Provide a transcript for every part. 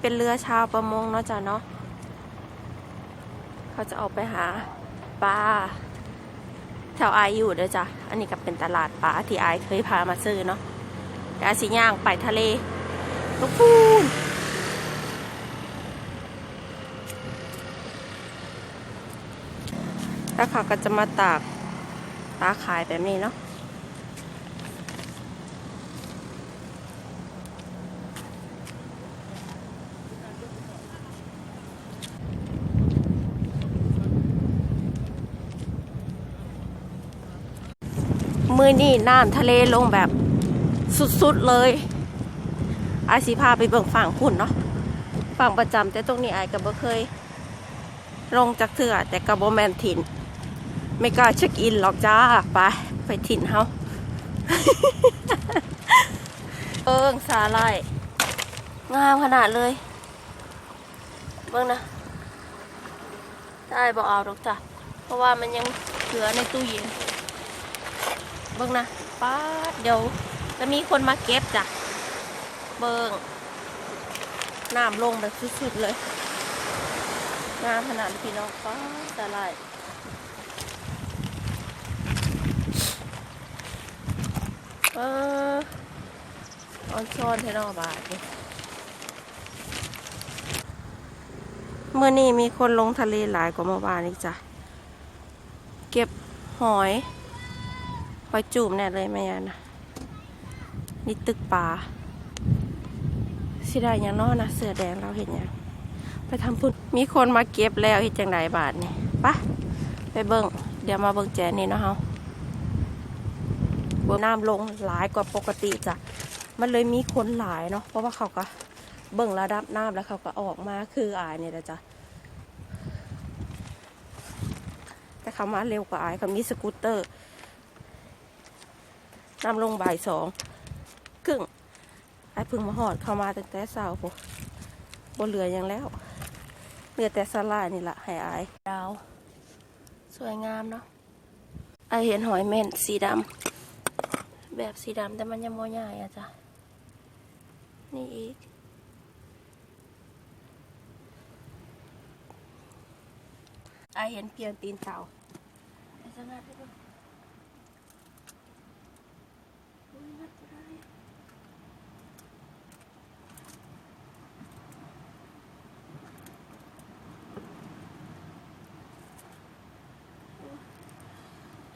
เป็นเรือชาวประมงเนาะจ้ะเนาะเขาจะออกไปหาปลาแถวไออยู่เด้อจ้ะอันนี้ก็เป็นตลาดปลาที่ไอเคยพามาซื้อเนาะแต่อาสิย่างไปทะเลลูกพูนแล้วเขาก็จะมาตากปลาขายแบบนี้เนาะ มือนี่น้ำทะเลลงแบบสุดๆเลยอายสิพาไปเบิ่งฝั่งคุณเนาะฝั่งประจำแต่ตรงนี้อายก็บ่เคย ลงจากเถื่อแต่ก็บ่แมนถิ่น ไม่กล้าเช็คอินหรอกจ้าไปไปถิ่นเฮาเอิงสาลายงามขนาดเลย เบิ่งนะได้บอกเอาดอกจ้ะเพราะว่ามันยังเหลือในตู้เย็น เบิ่งนะป้าดเดี๋ยว จะมีคนมาเก็บจ้ะ เบิ่งน้ำลงแบบสุดๆเลยน้ำขนาดพี่น้องป้าดสาลายเออออนช้อนให้น้องบาทเมื่อนี้มีคนลงทะเลหลายกว่าเมื่อวานอีกจ้ะ เก็บหอย หอยจูบแน่เลยแม่ยานะนี่ตึกป่าสิได้ยังนอนะเสือแดงเราเห็นยังไปทำพุ่นมีคนมาเก็บแล้วเห็นจังไดบาทนี่ปะไปเบิ่งเดี๋ยวมาเบิ่งแจนี่เนาะเฮาบนน้ำลงหลายกว่าปกติจ้ะมันเลยมีคนหลายเนาะเพราะว่าเขาก็เบิ่งระดับน้ำแล้วเขาก็ออกมาคืออายเนี่ยแหละจ้ะแต่เขามาเร็วกว่าอายเขามีสกูตเตอร์ นำลงบ่ายสองครึ่งไอ้เพึ่งมาหอดเข้ามาตั้งแต่เช้าพวกบนเรือยังแล้วเหลือแต่สลานี่แหละให้อายดาว สวยงามเนาะไอเห็นหอยเม่นสีดำแบบสีดำแต่มันยังโมใหญ่อะจ้ะนี่อีกไอเห็นเพียงตีนเต่าไอจะงัดไปดู อุ๊ยงัดบ่ได้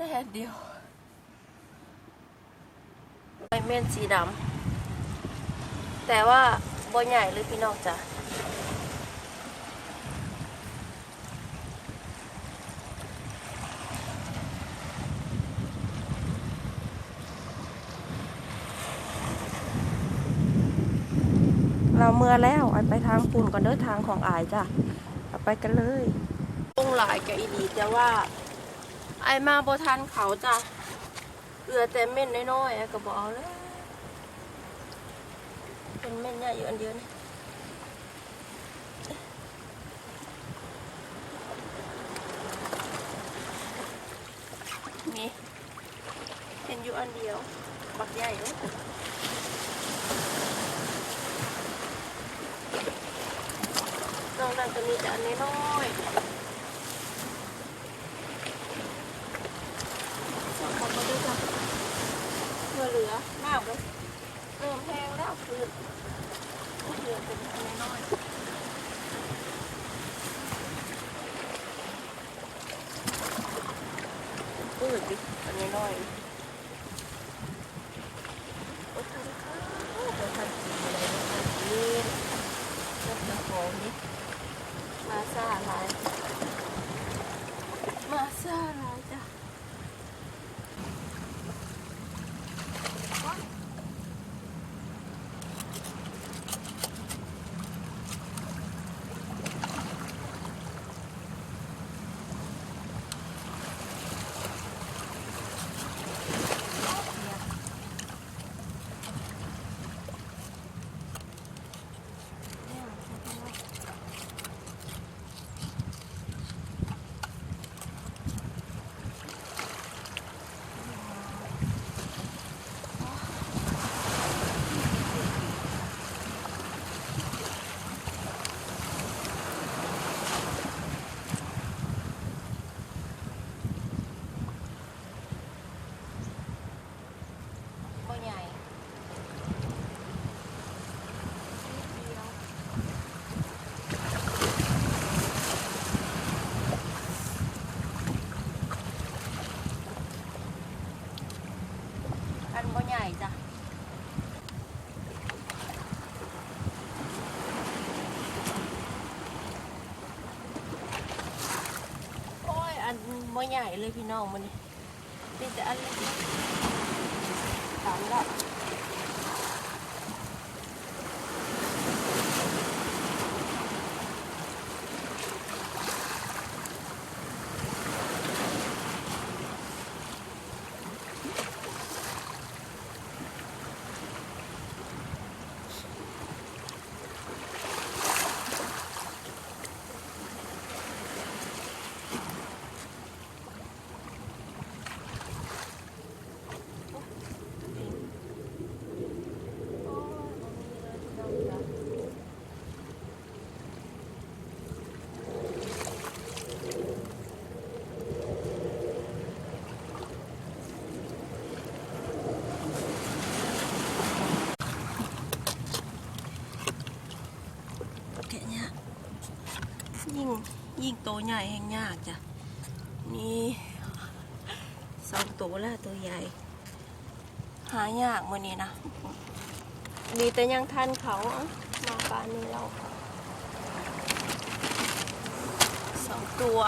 ได้แค่เดียวไอเม่นสีดำแต่ว่าบ่ใหญ่เลยพี่น้องจ้ะเราเมื่อแล้วไอไปทางปุ่นก่อนเด้อทางของอายจ้ะเอาไปกันเลยลงหลายกับอีดีแต่ว่า ไอมาบทันเขาจ้ะเหลือแต่เม่นน้อยๆไอ้ก็บเอาเลยเป็นเม่นใหญ่อยู่อันเดียวนี่มีเห็นอยู่อันเดียวบักใหญ่เลยนอกนั้นจะมีแต่อันน้อยองคนมาด้วยกันเมื่อเหลือหน้าเลยเริ่มแห้งแล้วคือเหลือเป็นอันนี้น้อยปืดดิอันนี้น้อย ใหญ่เลยพี่น้องมันนี่นี่แต่อันเล็กๆตามละแกะยากยิ่ง โตใหญ่แห่งยากจ้ะนี่สองตัวแล้วตัวใหญ่ หายากมื่อนี้นะดีแต่ยังทันเขาอะมาปานนี้เราสองตัว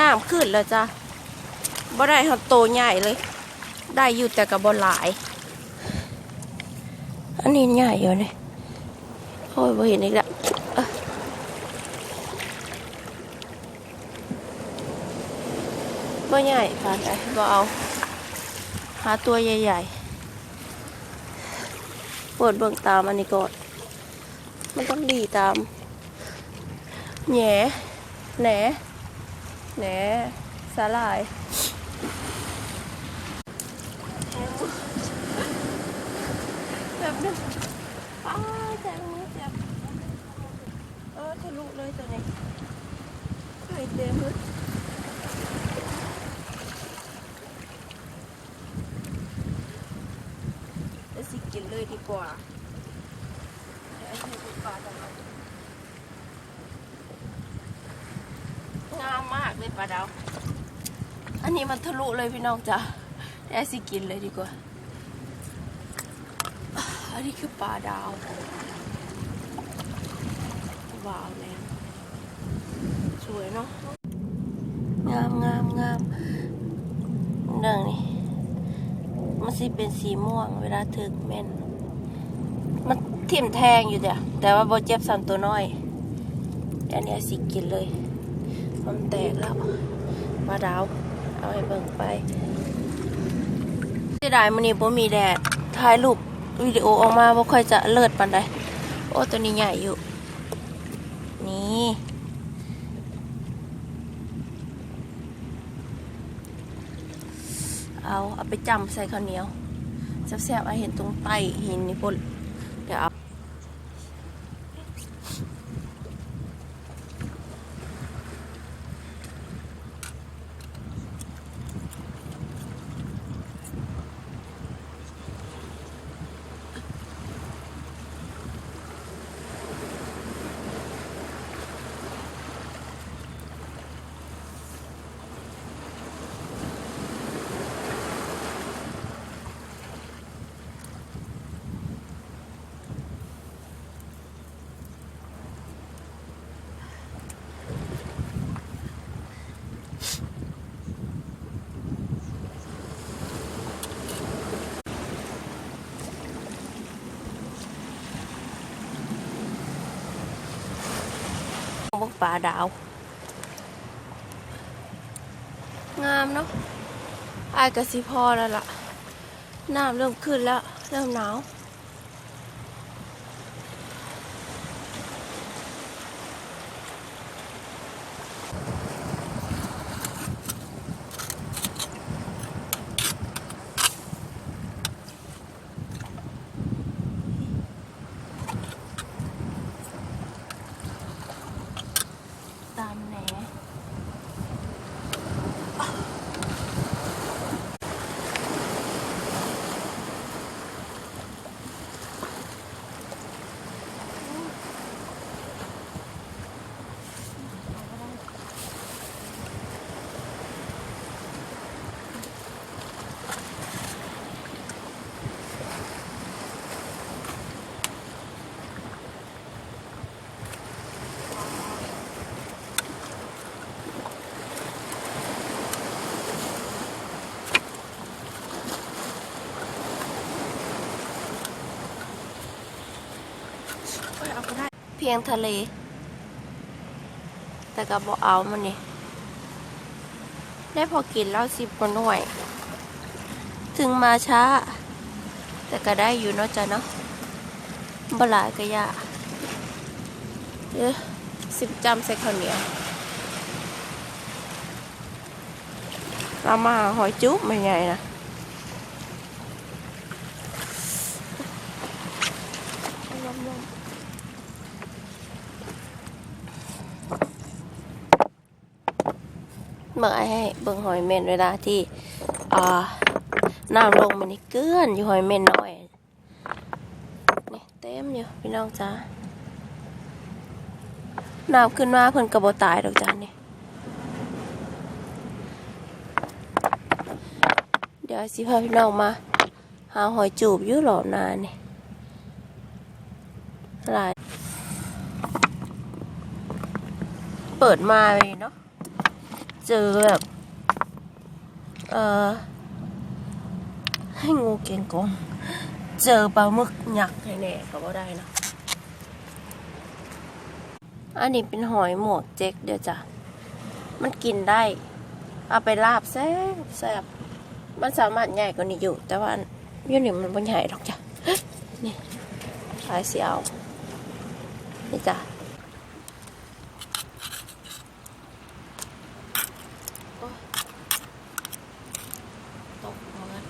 น้ำขึ้นแล้วจ้ะบ่ได้หับโตใหญ่เลย ได้อยู่แต่กับบหลาย อันนี้ใหญ่อยู่นี่โอ้ยบ่เห็นอีกแล้วบ่ใหญ่ผ่านไปบ่เอา หาตัวใหญ่ๆปิดเบื้องตามอันนี้ก่อน มันต้องดีตามแหนแหน แหนสาลายแบบนึงป้าแจงมือเจ็บเออทะลุเลยตัวนี้ไข่เต็มเลยจะสิกินเลยดีกว่าเดี๋ยวให้ดูปลาจังเลย งามมากเลยปลาดาว อันนี้มันทะลุเลยพี่น้องจ้ะได้สิกินเลยดีกว่า อันนี้คือปลาดาวว้าวแน่สวยเนาะ งามงามงามเรื่องนี้มันสิเป็นสีม่วงเวลาถึกแม่น มันทิ่มแทงอยู่เดียแต่ว่าโบเจ็บสันตัวน้อยอันนี้สิกินเลย มันแตกแล้ว มาดาวเอาให้เบิ่งไปเสียดายมันนี้บ่มีแดดถ่ายรูปวิดีโอออกมาบ่ค่อยจะเลิศปานใดโอ้ตัวนี้ใหญ่อยู่ นี่เอาเอาไปจำใส่ข้าวเหนียวแซ่บๆเอาเห็นตรงใต้หินนี่ปุ่นเดี๋ยวเอา บกปลาดาว งามเนาะอายกะสิพอแล้วล่ะ น้ำเริ่มขึ้นแล้ว เริ่มหนาว พียงทะเล แต่ก็บอเอามันนี่ได้พอกินแล้วสิบกว่าหน่วย ถึงมาช้า แต่ก็ได้อยู่เนาะจ้ะเนาะบลายก็ยาเออสิบจำใส่ข้าวเหนียวเรามาหาหอยจุ๊บไม่ไงนะ เอไอ้ให้เบิ่งหอยเม่นเวลาที่อ่าน้ำลงมันนี่เกลื่อนอยู่หอยเม่นน้อยนี่เต็มอยู่พี่น้องจ้าน้ำขึ้นมาเพิ่นกระโบตายดอกจ้านี่เดี๋ยวสิพาพี่น้องมา หาหอยจูบอยู่หลอบนานี่หลายเปิดมาเลยเนาะ เจอแบบ เอ่อ ให้งูเก่งกง เจอปลาหมึกยักษ์แน่ๆก็บ่ได้นะ อันนี้เป็นหอยหมวกเจ๊กเดี๋ยวจ้ะ มันกินได้ เอาไปลาบแซ่บแซ่บมันสามารถใหญ่กว่านี้อยู่ แต่ว่าอันอยูนี่มันไม่ใหญ่หรอกจ้ะ นี่สายเสียวนี่จ้ะ ตกเหมือน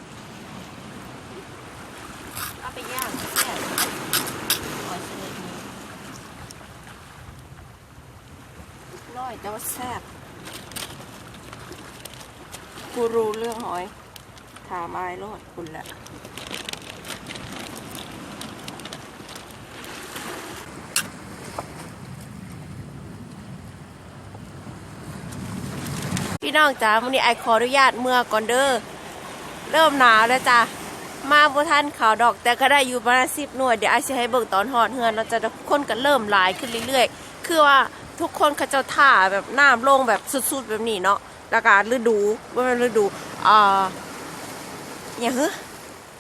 เอาไปย่างแซ่บหอยชนิดนี้ น้อยแต่ว่าแซ่บกูรู้เรื่องหอยถามอายโลดคุณแหละพี่น้องจ๋าวันนี้ไอขออนุญาตเมื่อก่อนเด้อเริ่มหนาวแล้วจ้ะมาบ่ทันข่าวดอกแต่ก็ได้อยู่ประมาณสิบหน่วยเดี๋ยวไอจะให้เบิ่งตอนหอดเฮือนเราจะทุกคนก็เริ่มหลายขึ้นเรื่อยๆ คือว่า ทุกคนเขาจ้าท่าแบบน้ำลงแบบสุดๆแบบนี้เนาะแล้วก็ฤดูว่าฤดูอ่าอย่างเฮ้ย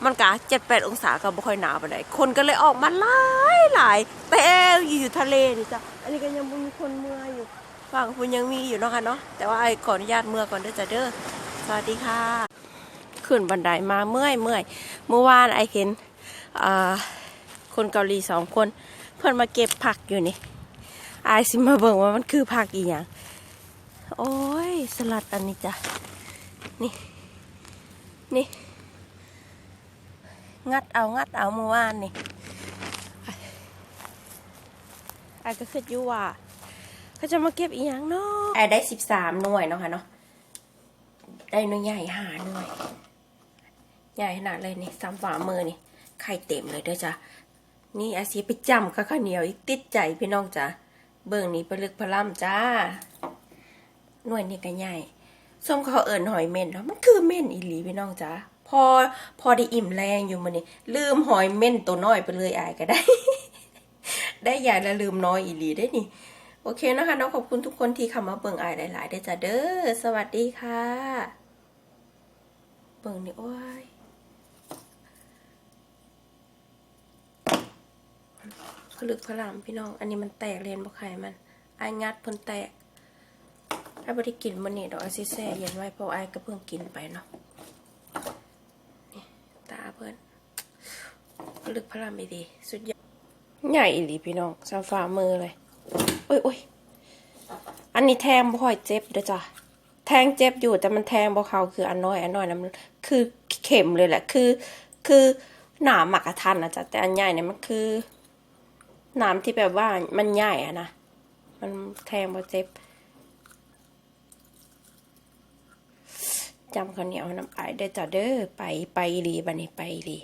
มันกะเจ็ดแปดองศาก็บ่ค่อยหนาวปานใดคนก็เลยออกมาหลายหลายแต่อยู่อยู่ทะเลนี่จ้ะอันนี้ก็ยังมีคนเมื่ออยู่ฝั่งคุณยังมีอยู่เนาะค่ะเนาะแต่ว่าไอ้ขออนุญาตเมื่อก่อนเด้อจ้ะเด้อสวัสดีค่ะขึ้นบันไดมาเมื่อยเมื่อยเมื่อวานไอ้เห็นอ่าคนเกาหลีสองคน เพื่อนมาเก็บผักอยู่นี่ อายสิมาเบิ่งว่ามันคือผักอีหยังโอ้ย สลัดอันนี้จ้ะ นี่ นี่ งัดเอา งัดเอาเมื่อวานนี่ไอายก็คิดอยู่ว่าเขาจะมาเก็บอีหยังเนาะไอ้ได้สิบสามหน่วยเนาะค่ะเนาะ ได้หน่วยใหญ่หาหน่วย ใหญ่ขนาดเลยนี่ซ้ำฝ่ามือนี่ ไข่เต็มเลยเด้อจ้ะ นี่อาเซียไปจำข้าวเหนียวอีกติดใจพี่น้องจ้ะ เบิ่งนี้ปลึกพล่ำจ้า หน่วยนี่ก็ใหญ่ส้มเขาเอิญหอยเม่นเนาะมันคือเม่นอีหลีพี่น้องจ้ะพอพอได้อิ่มแรงอยู่มันนี่ลืมหอยเม่นตัวน้อยไปเลยอายก็ได้ ได้ใหญ่แล้วลืมน้อยอีหลีได้นี่ โอเคนะคะน้องขอบคุณทุกคนที่เข้ามาเบิ่งอายหลาย ๆ ได้จ้ะเด้อสวัสดีค่ะ เบิ่งนี่โอ้ย ผลึกพลามพี่น้อง อันนี้มันแตกเลนบ่ไข่มันไองัดเพิ่นแตกไอ้บ่ได้กินมื้อนี้ดอกไอ้สิแซ่เย็นไว้เพราะไอ้ก็เพิ่งกินไปเนาะนี่ตาเพิ่อนลึกพลังไม่ดีสุดยอดใหญ่อีหลีพี่น้องซาฝ่ามือเลยโอ้ยโอ้ยอันนี้แทงบ่ค่อยเจ็บเด้อจ้ะแทงเจ็บอยู่แต่มันแทงบ่เขาคืออันน้อยอันน้อยนะมันคือเข็มเลยแหละคือ คือหนามหมักกะทันนะจ๊ะแต่อันใหญ่เนี่ยมันคือ น้ำที่แบบว่ามันใหญ่อะนะ มันแทงบ่เจ็บจำข้าวเหนียวน้ำไอายได้อจ้ะเด้อไปไปรีบันนี้ไปรี